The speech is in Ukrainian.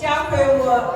Дякуємо.